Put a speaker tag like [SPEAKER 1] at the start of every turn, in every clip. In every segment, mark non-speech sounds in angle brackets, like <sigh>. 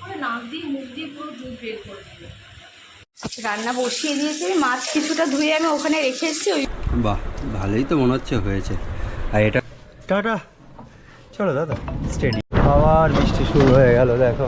[SPEAKER 1] করে নাক দিয়ে মুখ দিয়ে পুরো দুধ বের করে দিল
[SPEAKER 2] রান্না বসিয়ে দিয়েছি মাছ কিছুটা ধুয়ে আমি ওখানে রেখে এসেছি ওই
[SPEAKER 3] বাহ ভালোই তো মনে হচ্ছে হয়েছে। আর এটা টাটা। চলো দাদা স্টেডি আবার বৃষ্টি শুরু হয়ে গেল দেখো।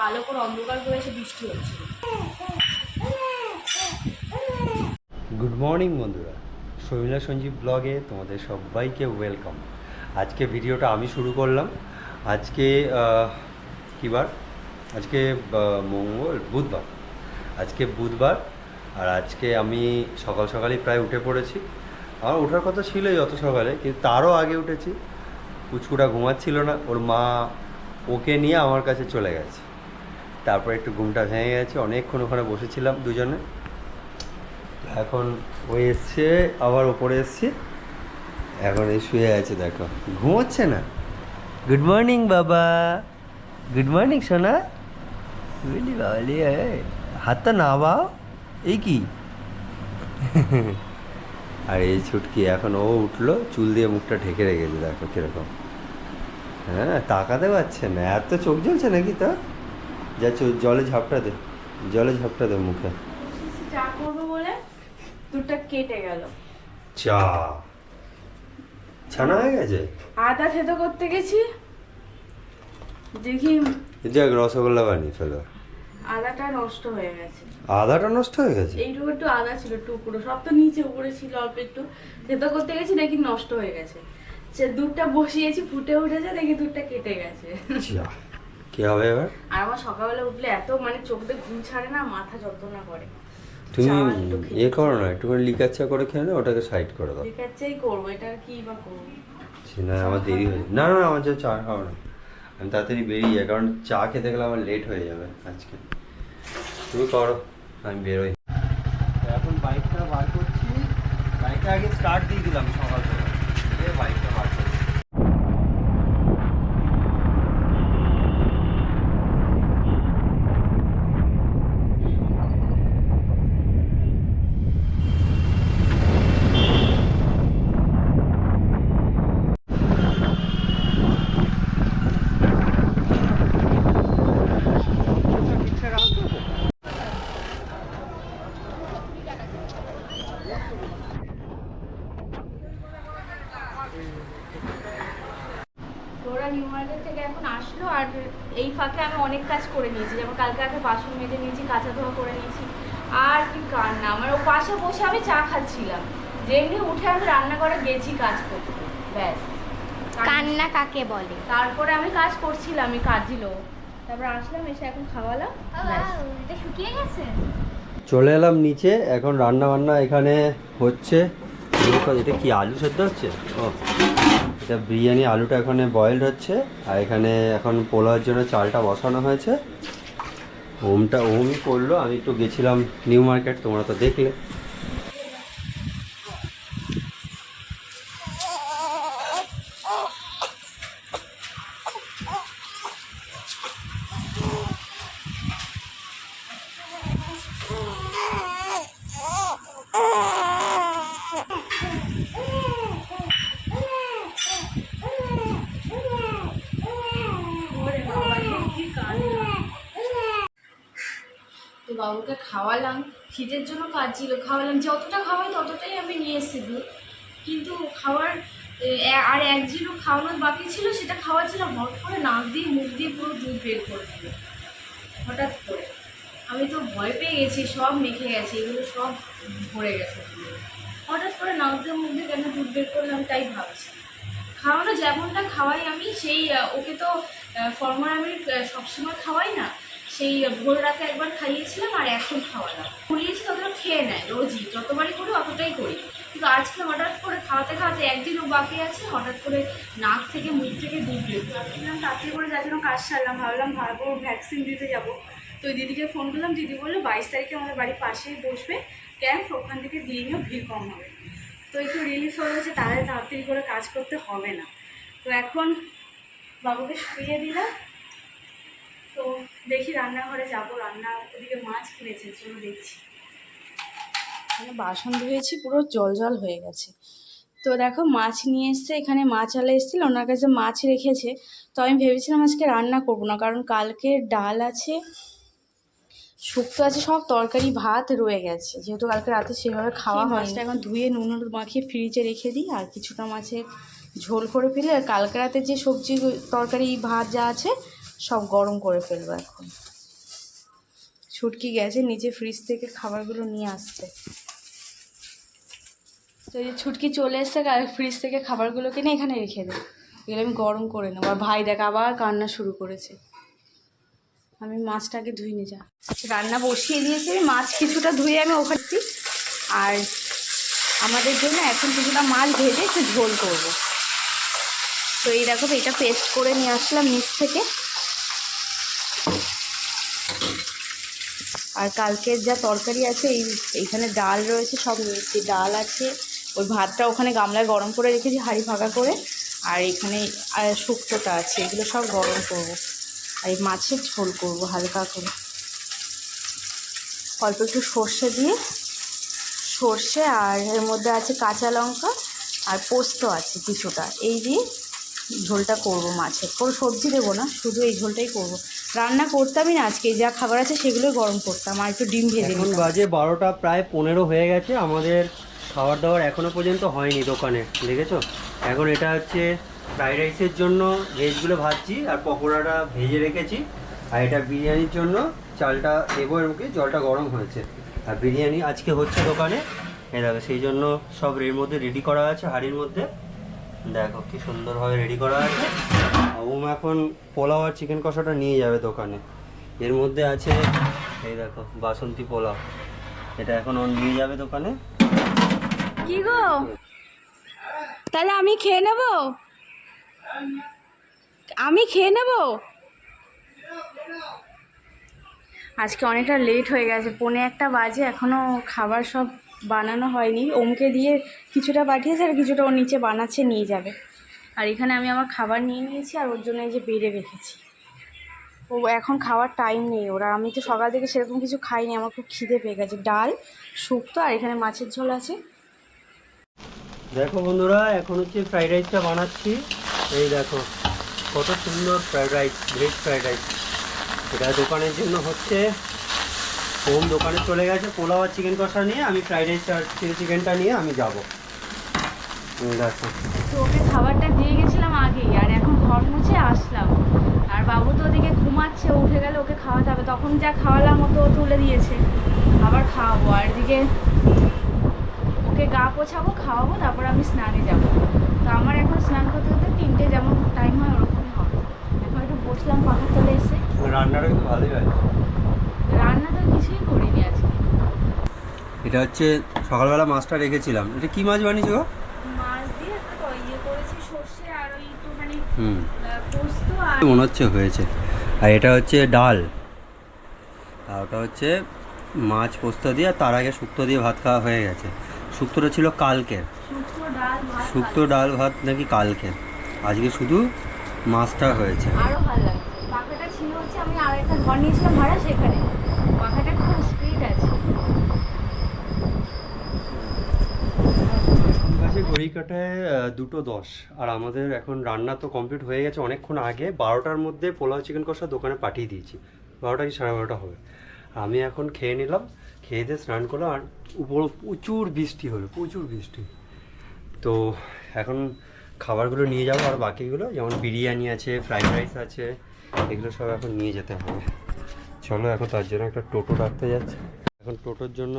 [SPEAKER 1] কালো করে অন্ধকার করে বৃষ্টি হচ্ছে।
[SPEAKER 3] গুড মর্নিং বন্ধুরা। শর্মিলা সঞ্জীব ব্লগে তোমাদের সবাইকে ওয়েলকাম আজকে ভিডিওটা আমি শুরু করলাম। আজকে কী বার আজকে মঙ্গল, বুধবার। আজকে বুধবার, আর আজকে আমি সকাল সকালই প্রায় উঠে পড়েছি। আমার ওঠার কথা ছিলই অত সকালে, কিন্তু তারও আগে উঠেছি। পুচকুটা ঘুমাচ্ছিল না, ওর মা ওকে নিয়ে আমার কাছে চলে গেছে। তারপর একটু ঘুমটা ভেঙে গেছে, অনেকক্ষণ ওখানে বসেছিলাম দুজনে। এখন ও এসছে, আবার ওপরে এসছে। এখন এই শুয়ে আছে, দেখো। ঘুমোচ্ছে না। গুড মর্নিং, বাবা। গুড মর্নিং সোনা বুঝলি বাবালি হাতটা না বাও এই কি আর এই ছুটকি এখন ও উঠল চুল দিয়ে মুখটা ঢেকে রেখেছে দেখো কীরকম। হ্যাঁ তাকাতে পারছে না এত চোখ জ্বলছে নাকি তা যা জলে ঝাপটা দে জলে ঝাপটা দে মুখে।
[SPEAKER 1] চা করব বলে কেটে গেল।
[SPEAKER 3] চা। ছানা হয়ে গেছে?
[SPEAKER 1] আদা থেতো করতে গেছি। দেখি
[SPEAKER 3] যাক রসগোল্লা বানিয়ে ফেলো।
[SPEAKER 1] আদাটা নষ্ট হয়ে গেছে।
[SPEAKER 3] আদাটা নষ্ট হয়ে গেছে?
[SPEAKER 1] এইটুকু একটু আদা ছিল টুকরো। সব তো নিচে উপরে ছিল অল্প একটু। থেতো করতে গেছি দেখি নষ্ট হয়ে গেছে। সে দুধটা বসিয়েছি ফুটে উঠেছে দেখি দুধটা কেটে গেছে।
[SPEAKER 3] কি হবে এবার?
[SPEAKER 1] আর আমার সকালবেলা উঠলে এত মানে চোখ দিয়ে ঘুম ছাড়ে না মাথা যন্ত্রণা করে।
[SPEAKER 3] তুমি
[SPEAKER 1] একটু
[SPEAKER 3] ইয়ে করো না একটুখানি লিকার চা করে খেয়ে নাও ওটাকে সাইড করে দাও।
[SPEAKER 1] দেখাচ্ছেই করব এটা কি বা করব?
[SPEAKER 3] না আমার দেরি হয়ে না না না, আমার চা খাও না। আমি তাড়াতাড়ি বেরিয়ে যাই, কারণ চা খেতে গেলে আমার লেট হয়ে যাবে আজকে। তুমি করো, আমি বেরোই। এখন বাইকটা বার করছি। বাইকটা আগে স্টার্ট দিয়ে দিলাম সকাল সকাল দিয়ে বাইকটা বার করছি
[SPEAKER 1] তো ওরা নিউ মার্কেট থেকে এখন আসলো আর এই ফাঁকে আমি অনেক কাজ করে নিয়েছি যেমন কালকে আগে বাসন মেজে নিয়েছি কাঁচা ধোয়া করে নিয়েছি। আর কি কান্না আমার ও পাশে বসে আমি চা খাচ্ছিলাম। যেমনি উঠে আমি রান্নাঘরে গেছি কাজ করতে। ব্যাস।
[SPEAKER 2] কান্না কাকে বলে?
[SPEAKER 1] তারপরে আমি কাজ করছিলাম আমি কাজছিল তারপর আসলাম এসে এখন খাওয়ালাম।
[SPEAKER 2] এটা শুকিয়ে গেছে?
[SPEAKER 3] চলে এলাম নিচে এখন রান্না বান্না এখানে হচ্ছে। এটা কি আলু সেদ্ধ হচ্ছে? ও এটা বিরিয়ানি আলুটা এখানে বয়েলড হচ্ছে। আর এখানে এখন পোলাওয়ের জন্য চালটা বসানো হয়েছে। ওমটা ওমই করল আমি একটু গেছিলাম নিউ মার্কেট তোমরা তো দেখলে।
[SPEAKER 1] বাবুকে খাওয়ালাম, খিদের জন্য কাজ ছিল, খাওয়ালাম যতটা খাওয়াই ততটাই আমি নিয়ে এসেছি দুধ। কিন্তু খাওয়ার আর এক জিরো খাওয়ানোর বাকি ছিল, সেটা খাওয়া খাওয়াচ্ছিলাম হট করে নাক দিয়ে, মুখ দিয়ে পুরো দুধ বের করে দিল। হঠাৎ করে। আমি তো ভয় পেয়ে গেছি, সব মেখে গেছে, এগুলো সব ভরে গেছে। হঠাৎ করে নাক দিয়ে, মুখ দিয়ে কেন দুধ বের করলে আমি তাই ভাবছি। খাওয়ানো যেমনটা খাওয়াই আমি, সেই ওকে তো ফর্মার আমি সবসময় খাওয়াই না সেই ভোর রাতে একবার খাইয়েছিলাম আর এখন খাওয়ালাম করিয়েছি ততটা খেয়ে নেয়, রোজই। যতবারই করি অতটাই করি। কিন্তু আজকে হঠাৎ করে খাওয়াতে খাওয়াতে একদিনও বাকি আছে, হঠাৎ করে নাক থেকে, মুখ থেকে দুধ বের ভাবছিলাম তাড়াতাড়ি করে যার জন্য কাজ সারলাম, ভাবলাম ভাবো ভ্যাকসিন দিতে যাব। তো দিদিকে ফোন করলাম, দিদি বলল, বাইশ তারিখে আমাদের বাড়ির পাশেই বসবে ক্যাম্প ওখান থেকে দিয়ে নিও, ভিড় কম হবে। তো একটু রিলিফ হয়ে গেছে, তাহলে তাড়াতাড়ি করে কাজ করতে হবে না। তো এখন বাবুকে শুয়ে দিলাম তো দেখি রান্নাঘরে যাব রান্না ওদিকে মাছ কিনেছে চলো দেখছি। বাসন ধুয়েছি পুরো জল জল হয়ে গেছে। তো তো দেখো মাছ নিয়ে এসছে এখানে মাছ আলা এসেছিল ওনার কাছে মাছ রেখেছে। তো আমি ভেবেছিলাম আজকে রান্না করব না কারণ কালকে ডাল আছে শুক্তো আছে সব তরকারি ভাত রয়ে গেছে। যেহেতু কালকে রাতে সেভাবে খাওয়া হয় মাছটা এখন ধুয়ে নুন মাখিয়ে ফ্রিজে রেখে দিই আর কিছুটা মাছের ঝোল করে ফেলে। আর কালকে রাতে যে সবজি তরকারি ভাত যা আছে সব গরম করে ফেলব এখন। ছুটকি গেছে, নিচে ফ্রিজ থেকে খাবারগুলো নিয়ে আসছে। তো যে ছুটকি চলে এসছে ফ্রিজ থেকে খাবারগুলো কিনে এখানে রেখে দেয় এগুলো আমি গরম করে নেব। আর ভাই দেখ, আবার কান্না শুরু করেছে। আমি মাছটাকে ধুয়ে নিয়ে যা রান্না বসিয়ে দিয়েছি। মাছ কিছুটা ধুয়ে আমি ওখানে। আর আমাদের জন্য এখন কিছুটা মাছ ভেজে একটু ঝোল করব। তো এই দেখো এটা পেস্ট করে নিয়ে আসলাম নিচ থেকে। আর কালকের যা তরকারি আছে, এই এইখানে ডাল রয়েছে, সব নিয়েছি ডাল আছে। ওই ভাতটা ওখানে গামলায় গরম করে রেখেছি, হাঁড়ি ফাঁকা করে। আর এখানে শুক্তোটা আছে, এগুলো সব গরম করব। আর এই মাছের ঝোল করব হালকা করে। অল্প একটু সর্ষে দিয়ে, সর্ষে আর এর মধ্যে আছে কাঁচা লঙ্কা আর পোস্ত আছে কিছুটা। এই দিয়ে ঝোলটা করব মাছের। কোনো সবজি দেবো না, শুধু এই ঝোলটাই করব। রান্না করতামই না আজকে যা খাবার আছে সেগুলোই গরম করতাম আর একটু ডিম ভেজে
[SPEAKER 3] এখন বাজে বারোটা প্রায় পনেরো হয়ে গেছে আমাদের খাবার দাবার এখনও পর্যন্ত হয়নি দোকানে দেখেছ? এখন এটা হচ্ছে ফ্রাইড রাইসের জন্য ভেজগুলো ভাজছি আর পকোড়াটা ভেজে রেখেছি আর এটা বিরিয়ানির জন্য চালটা দেবো এর মুখে জলটা গরম হয়েছে। আর বিরিয়ানি আজকে হচ্ছে দোকানে এ দেখো সেই জন্য সব এর মধ্যে রেডি করা আছে হাঁড়ির মধ্যে। দেখো কি সুন্দরভাবে রেডি করা আছে। ওম এখন পোলাও আর চিকেন কষাটা নিয়ে যাবে দোকানে। এর মধ্যে আছে, এই দেখো, বাসন্তী পোলাও। এটা এখন ও নিয়ে যাবে দোকানে।
[SPEAKER 1] কি গো? তাহলে আমি খেয়ে নেব? আমি খেয়ে নেব? আজকে অনেকটা লেট হয়ে গেছে, পৌনে একটা বাজে এখনও খাবার সব বানানো হয়নি। ওমকে দিয়ে কিছুটা পাঠিয়েছে আর কিছুটা ওর নিচে বানাচ্ছে, নিয়ে যাবে। আর এখানে আমি আমার খাবার নিয়ে নিয়েছি আর ওর জন্য যে বেড়ে রেখেছি। ও এখন খাওয়ার টাইম নেই ওরা আমি তো সকাল থেকে সেরকম কিছু খাইনি, আমার খুব খিদে পেয়ে গেছে। ডাল শুক্তো আর এখানে মাছের ঝোল আছে।
[SPEAKER 3] দেখো বন্ধুরা, এখন হচ্ছে ফ্রাইড রাইসটা বানাচ্ছি। এই দেখো, কত সুন্দর fried rice veg fried rice এটা দোকানের জন্য হচ্ছে ওম দোকানে চলে গেছে, পোলাও আর চিকেন কষা নিয়ে। আমি ফ্রাইড রাইসটা চিকেনটা নিয়ে আমি যাব। দেখো।
[SPEAKER 4] তো ওকে খাবারটা দিয়ে গেছিলাম আগেই আর এখন ঘর মুছে আসলাম। আর বাবু তো ওদিকে ঘুমাচ্ছে উঠে গেলে ওকে খাওয়াতে হবে। তখন যা খাওয়ালাম ওকে ও তুলে দিয়েছে। আবার খাওয়াবো আর এদিকে ওকে গা পোছাবো খাওয়াবো তারপর আমি স্নানে যাব। তো আমার এখন স্নান করতে করতে তিনটে যেমন টাইম হয় ওরকমই হবে। এখন একটু বসলাম পাখার তলে এসে।
[SPEAKER 3] রান্নাটা কিন্তু ভালোই হয়।
[SPEAKER 4] রান্না তো কিছুই করিনি আজকে।
[SPEAKER 3] এটা হচ্ছে সকালবেলা মাছটা রেখেছিলাম। এটা কি মাছ বানিয়েছো গো?
[SPEAKER 4] মাছ দিয়ে একটু ইয়ে করেছি সর্ষে আর ওই একটুখানি
[SPEAKER 3] হুম
[SPEAKER 4] আহ, পোস্ত আর
[SPEAKER 3] মনে হচ্ছে হয়েছে। আর এটা হচ্ছে ডাল। আর ওটা হচ্ছে মাছ পোস্ত দিয়ে তার আগে শুক্তো দিয়ে ভাত খাওয়া হয়ে গেছে। শুক্তোটা ছিল কালকের।
[SPEAKER 4] শুক্তো ডাল ভাত
[SPEAKER 3] নাকি কালকের? আজকে শুধু মাছটা হয়েছে।
[SPEAKER 4] আরও ভালো লাগছে। পাখাটা ছিল হচ্ছে আমি ঘর নিয়েছিলাম ভাড়া সেখানে। পাখাটা খুব স্পিড আছে।
[SPEAKER 3] কাছে ঘড়ি কাটায় দুটো দশ। আর আমাদের এখন রান্না তো কমপ্লিট হয়ে গেছে অনেকক্ষণ আগে। বারোটার মধ্যে পোলাও চিকেন কষা দোকানে পাঠিয়ে দিয়েছি। বারোটা কি সাড়ে বারোটা হবে? আমি এখন খেয়ে নিলাম, খেয়ে দিয়ে স্নান করলাম আর উপর প্রচুর বৃষ্টি হলো, প্রচুর বৃষ্টি। তো এখন খাবারগুলো নিয়ে যাব আর বাকিগুলো, যেমন বিরিয়ানি আছে ফ্রাইড রাইস আছে, এগুলো সব এখন নিয়ে যেতে হবে। চলো, এখন তার জন্য একটা টোটো ডাকতে যাচ্ছে। এখন টোটোর জন্য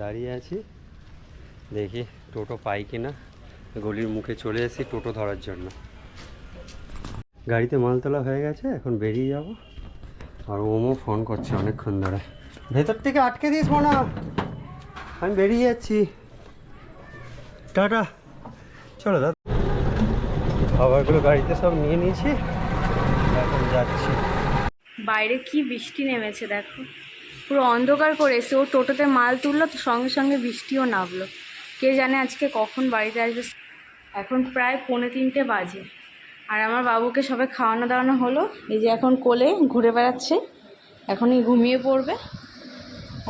[SPEAKER 3] দাঁড়িয়ে আছি। দেখি, টোটো পাই কি না গলির মুখে চলে এসেছি টোটো ধরার জন্য। গাড়িতে মাল তোলা হয়ে গেছে, এখন বেরিয়ে যাব। আর ওমও ফোন করছে অনেকক্ষণ ধরে। ভেতর থেকে আটকে দিস না আমি বেরিয়ে যাচ্ছি। টাটা। চলো দাদা। খাবারগুলো গাড়িতে সব নিয়ে নিয়েছি। এখন যাচ্ছি।
[SPEAKER 1] বাইরে কি বৃষ্টি নেমেছে, দেখো। পুরো অন্ধকার করে এসে ও টোটোতে মাল তুললো, তো সঙ্গে সঙ্গে বৃষ্টিও নামলো। কে জানে আজকে কখন বাড়িতে আসবে। এখন প্রায় পৌনে তিনটে বাজে। আর আমার বাবুকে সবাই খাওয়ানো দাওয়ানো হলো। এই যে এখন কোলে ঘুরে বেড়াচ্ছে। এখনই ঘুমিয়ে পড়বে।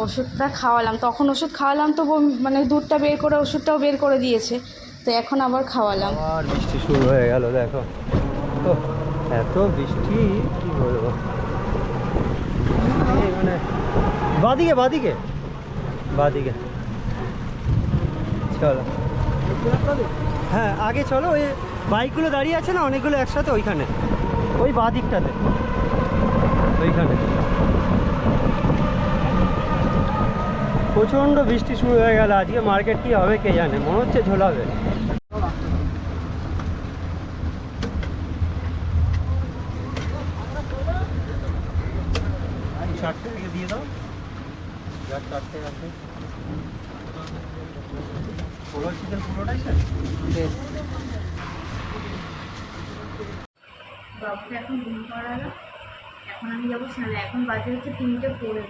[SPEAKER 1] ওষুধটা খাওয়ালাম। তখন ওষুধ খাওয়ালাম তো মানে দুধটা বের করে, ওষুধটাও বের করে দিয়েছে।
[SPEAKER 2] তো এখন আবার খাওয়ালাম।
[SPEAKER 3] আবার বৃষ্টি শুরু হয়ে গেল, দেখো। এত বৃষ্টি, কি বলব? মানে বাদিকে বাদিকে বাদিকে। চলো হ্যাঁ আগে চলো, ওই বাইকগুলো দাঁড়িয়ে আছে না, অনেকগুলো একসাথে ওইখানে। ওই বাদিকটাতে ওইখানে। প্রচণ্ড বৃষ্টি শুরু হয়ে গেল, আজকে মার্কেট কি হবে কে জানে? মনে হচ্ছে ঝোলাবে চারটে থেকে দিয়ে দাও যার চারটে আছে পুরো চিকেন পুরোটাই স্যার
[SPEAKER 1] বাবুকে এখন ঘুম পাড়ালো এখন আমি যাব স্নানে এখন বাজে হচ্ছে তিনটে পড়ে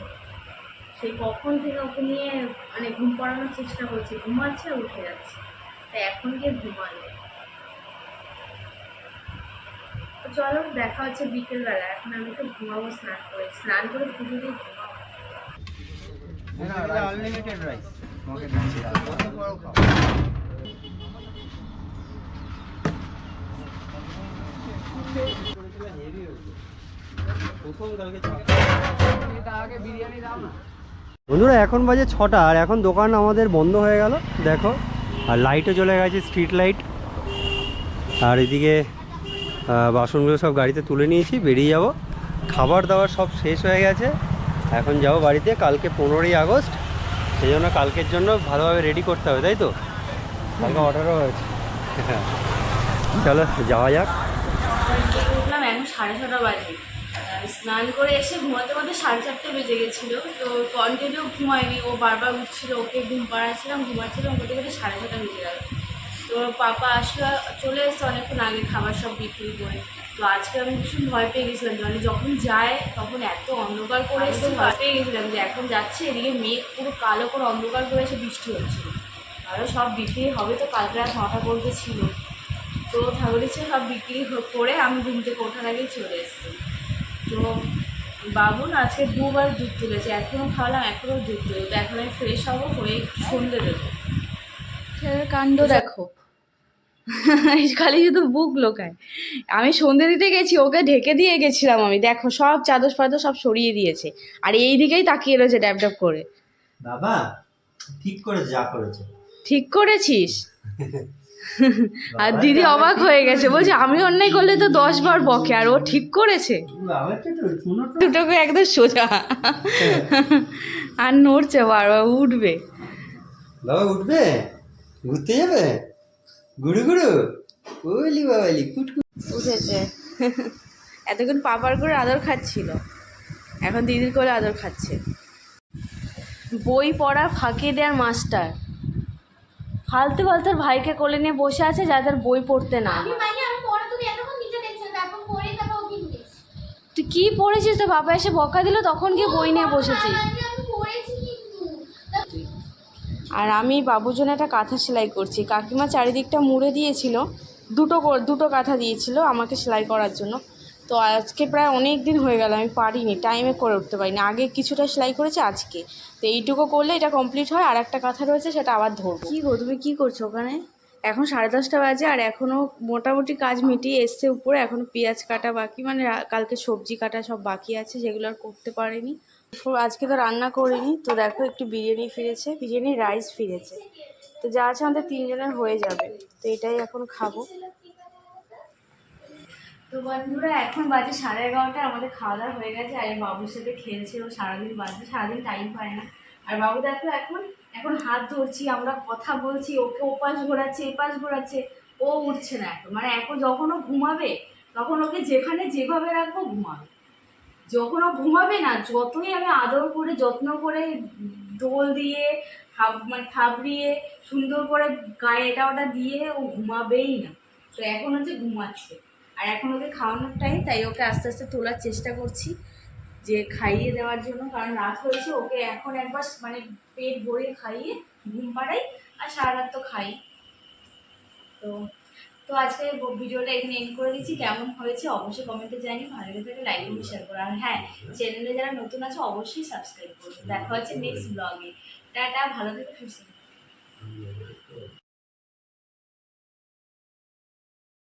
[SPEAKER 1] সেই কখন থেকে ওকে নিয়ে মানে ঘুম পাড়ানোর চেষ্টা করছি। ঘুমাচ্ছে আর উঠে যাচ্ছে। তাই এখন গিয়ে ঘুমালো তো চলো দেখা হচ্ছে বিকেলবেলা। এখন আমি তো ঘুমাবো স্নান করে। স্নান করে পুজো দিয়ে ঘুমাবো।
[SPEAKER 3] আনলিমিটেড রাইস বন্ধুরা, এখন বাজে ছটা আর এখন দোকান আমাদের বন্ধ হয়ে গেল। দেখো, আর লাইটও চলে গেছে স্ট্রিট লাইট আর এদিকে বাসনগুলো সব গাড়িতে তুলে নিয়েছি, বেরিয়ে যাব। খাবার দাবার সব শেষ হয়ে গেছে। এখন যাব বাড়িতে, কালকে পনেরোই আগস্ট। সেই জন্য কালকের জন্য ভালোভাবে রেডি করতে হবে, তাই তো? কালকে অর্ডারও হয়েছে। হ্যাঁ। চলো, যাওয়া যাক।
[SPEAKER 1] এখন সাড়ে ছটা বাজে। স্নান করে এসে ঘুমাতে ঘুমাতে সাড়ে চারটে বেজে গেছিল। তো কন্টিনিউ ঘুমায়নি ও বারবার উঠছিল ওকে ঘুম পাড়াচ্ছিলাম ঘুমাচ্ছিলাম করতে করতে সাড়ে ছটা বেজে গেল। তো পাপা আসলো চলে এসছে অনেকক্ষণ আগে খাবার সব বিক্রি করে। তো আজকে আমি ভীষণ ভয় পেয়ে গেছিলাম মানে যখন যায় তখন এত অন্ধকার করে এসে ভয় পেয়ে গেছিলাম যে এখন যাচ্ছে এদিকে মেঘ পুরো কালো করে অন্ধকার করে এসে বৃষ্টি হচ্ছিল আরও সব বিক্রি হবে তো কালকে রাত নটা পর্যন্ত ছিল। তো ঠাকুরের সব বিক্রি করে আমি ঘুম থেকে ওঠার আগেই চলে এসেছি। তো বাবুন আজকে দুবার দুধ তুলেছে এখনও খাওয়ালাম এখনও দুধ তুলে তো এখন আমি ফ্রেশ হব হয়ে সন্ধে দেবো।
[SPEAKER 2] কাণ্ড দেখো। খালি শুধু বুক লোকায়। আমি সন্ধে দিতে গেছি ওকে ঢেকে দিয়ে গেছিলাম আমি। দেখো সব চাদর ফাদর সব সরিয়ে দিয়েছে। আর এই দিকেই তাকিয়ে রয়েছে ড্যাব ড্যাব করে।
[SPEAKER 3] বাবা ঠিক করেছে যা করেছে।
[SPEAKER 2] ঠিক করেছিস? <laughs> <laughs> আর দিদি অবাক হয়ে গেছে। বলছে আমি অন্যায় করলে তো দশ বার বকে আর ও ঠিক করেছে। দুটোকে একদম সোজা। আর নড়ছে বারবার উঠবে।
[SPEAKER 3] বাবা উঠবে? ঘুরতে যাবে? গুরু গুরু ওইলি বাবালি কুটকুট
[SPEAKER 2] উঠেছে। এতক্ষণ পাপার করে আদর খাচ্ছিল। এখন দিদির করে আদর খাচ্ছে। বই পড়া ফাঁকি দেওয়ার মাস্টার। ফালতু ফালতুর ভাইকে কোলে নিয়ে বসে আছে যাদের বই পড়তে না তুই কি পড়েছিস? তো বাবা এসে বকা দিল তখন গিয়ে বই নিয়ে বসেছিস
[SPEAKER 5] তা-
[SPEAKER 2] আর আমি বাবুর জন্য একটা কাঁথা সেলাই করছি। কাকিমা চারিদিকটা মুড়ে দিয়েছিল দুটো দুটো কাঁথা দিয়েছিল আমাকে সেলাই করার জন্য। তো আজকে প্রায় অনেক দিন হয়ে গেল আমি পারিনি টাইমে করে উঠতে পারিনি। আগে কিছুটা সেলাই করেছি আজকে। তো এইটুকু করলে এটা কমপ্লিট হয় আর একটা কাঁথা রয়েছে সেটা আবার ধরবো। কী গো তুমি কী করছ ওখানে? এখন সাড়ে দশটা বাজে আর এখনও মোটামুটি কাজ মিটিয়ে এসছে উপরে এখনও পেঁয়াজ কাটা বাকি মানে কালকে সবজি কাটা সব বাকি আছে যেগুলো আর করতে পারিনি। তো আজকে তো রান্না করিনি তো দেখো একটু বিরিয়ানি ফিরেছে বিরিয়ানি রাইস ফিরেছে। তো যা আছে আমাদের তিনজনের হয়ে যাবে তো এটাই এখন খাব।
[SPEAKER 1] তো বন্ধুরা, এখন বাজে সাড়ে এগারোটা, আমাদের খাওয়া দাওয়া হয়ে গেছে, আর বাবুর সাথে খেলছে ও সারাদিন বাজে, সারাদিন টাইম পায় না। আর বাবু দেখো এখন এখন হাত ধরছি, আমরা কথা বলছি, ওকে ওপাশ ঘোরাচ্ছে, এপাশ ঘোরাচ্ছে, ও উঠছে না এখন। মানে এখন যখন ও ঘুমাবে, তখন ওকে যেখানে যেভাবে রাখব ঘুমাবে। যখন ও ঘুমাবে না, যতই আমি আদর করে, যত্ন করে দোল দিয়ে থাব মানে থাবড়িয়ে সুন্দর করে গায়ে এটা ওটা দিয়ে ও ঘুমাবেই না। তো এখন হচ্ছে ঘুমাচ্ছে। আর এখন ওকে খাওয়ানোর টাইম তাই ওকে আস্তে আস্তে তোলার চেষ্টা করছি যে খাইয়ে দেওয়ার জন্য। কারণ রাত হয়েছে, ওকে এখন একবার মানে পেট ভরে খাইয়ে ঘুম পাড়াই আর সারা রাত তো খাই। তো তো আজকে ভিডিওটা এখানে এন্ড করে দিচ্ছি। কেমন হয়েছে অবশ্যই কমেন্টে জানি ভালো লেগে থাকে লাইক এবং শেয়ার করো। আর হ্যাঁ চ্যানেলে যারা নতুন আছে, অবশ্যই সাবস্ক্রাইব করো। দেখা হচ্ছে নেক্সট ব্লগে টাটা, ভালো থেকো।